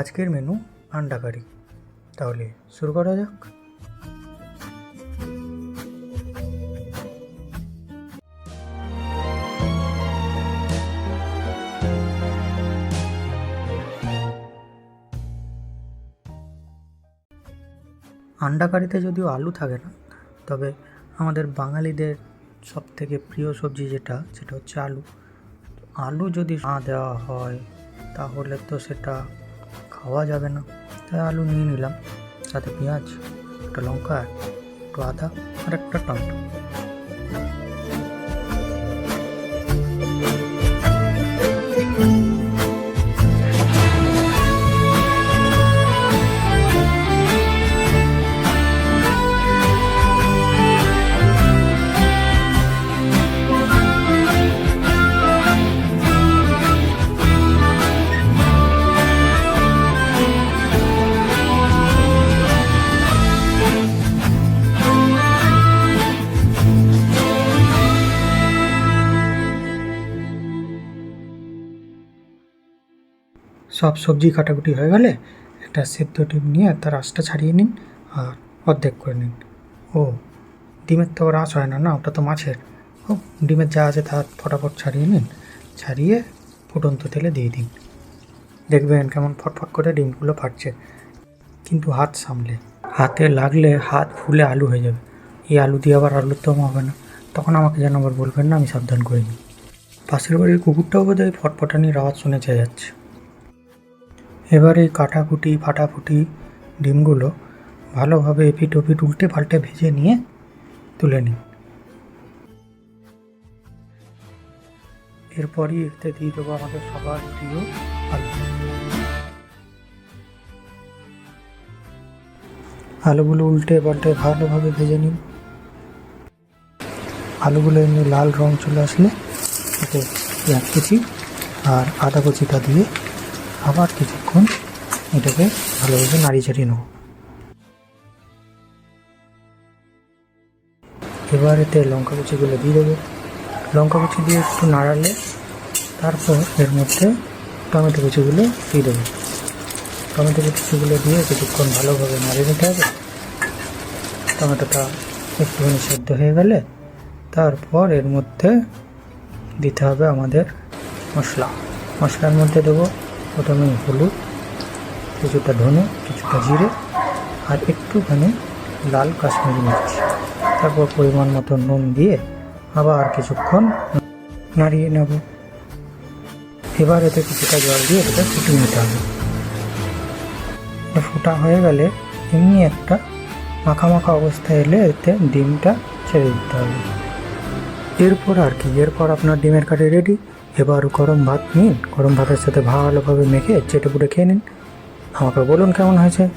আজকের মেনু আন্ডা কারি তাহলে শুরু করা যাক। আন্ডা কারিতে যদিও আলু থাকে না, তবে আমাদের বাঙালিদের সব থেকে প্রিয় সবজি যেটা, সেটা হচ্ছে আলু। আলু যদি না দেওয়া হয়, তাহলে তো সেটা খাওয়া যাবে না। তাই আলু নিয়ে নিলাম। সাথে পেঁয়াজ, একটা লঙ্কা, একটু আদা আর একটা টমেটো। সব সবজি কাটাকুটি হয়ে গেলে একটা সেদ্ধ ডিম নিয়ে তার আঁশটা ছাড়িয়ে নিন আর অর্ধেক করে নিন। ও, ডিমের তো আঁশ হয় না না? ওটা তো মাছের। ও, ডিমের যা আছে তা ফটাফট ছাড়িয়ে নিন। ছাড়িয়ে ফুটন্ত তেলে দিয়ে দিন। দেখবেন কেমন ফটফট করে ডিমগুলো ফাটছে। কিন্তু হাত সামলে। হাতে লাগলে হাত ফুলে আলু হয়ে যাবে। এই আলু দিয়ে আবার আলুর দম হবে না। তখন আমাকে যেন আবার বলবেন না, আমি সাবধান করিনি। পাশের বাড়ির কুকুরটাও বোধ হয় ফটফটানির আওয়াজ শুনে চেয়ে যাচ্ছে এবার এই কাটাকুটি, ফাটাফুটি ডিমগুলো ভালোভাবে এপিট ওপিট উল্টে পাল্টে ভেজে নিয়ে তুলে নিন। এরপরই এতে দিয়ে দেবো আমাদের সবার প্রিয় আলু। আলুগুলো উল্টে পাল্টে ভালোভাবে ভেজে নিন। আলুগুলো এমনি লাল রং চলে আসলে এতে পেঁয়াজ কুচি আর আদা কুচিটা দিয়ে আবার কিছুক্ষণ এটাকে ভালোভাবে নাড়িয়ে চাড়িয়ে নেব। এবার এতে লঙ্কা কুচিগুলো দিয়ে দেবো। লঙ্কা কুচি দিয়ে একটু নাড়ালে তারপর এর মধ্যে টমেটো কুচিগুলো দিয়ে দেবো। টমেটো কুচিগুলো দিয়ে কিছুক্ষণ ভালোভাবে নাড়িয়ে নিতে হবে। টমেটোটা একটুখানি সেদ্ধ হয়ে গেলে তারপর এর মধ্যে দিতে হবে আমাদের মশলা। মশলার মধ্যে দেবো প্রথমে হলুদ, কিছুটা ধনে, কিছুটা জিরে, আর একটুখানি লাল কাশ্মীরি মির্চ। তারপর পরিমাণ মতো নুন দিয়ে আবার কিছুক্ষণ নাড়িয়ে নেব। এবার এতে কিছুটা জল দিয়ে এটা ফুটিয়ে নিতে হবে। ফোটা হয়ে গেলে এমনি একটা মাখা মাখা অবস্থা এলে এতে ডিমটা ছেড়ে দিতে হবে। এরপর আর কি, এরপর আপনার ডিমের কারি রেডি এবার গরম ভাত নিন। গরম ভাতের সাথে ভালোভাবে মেখে চেটে পুটে খেয়ে নিন। আমাকে বলুন কেমন হয়েছে।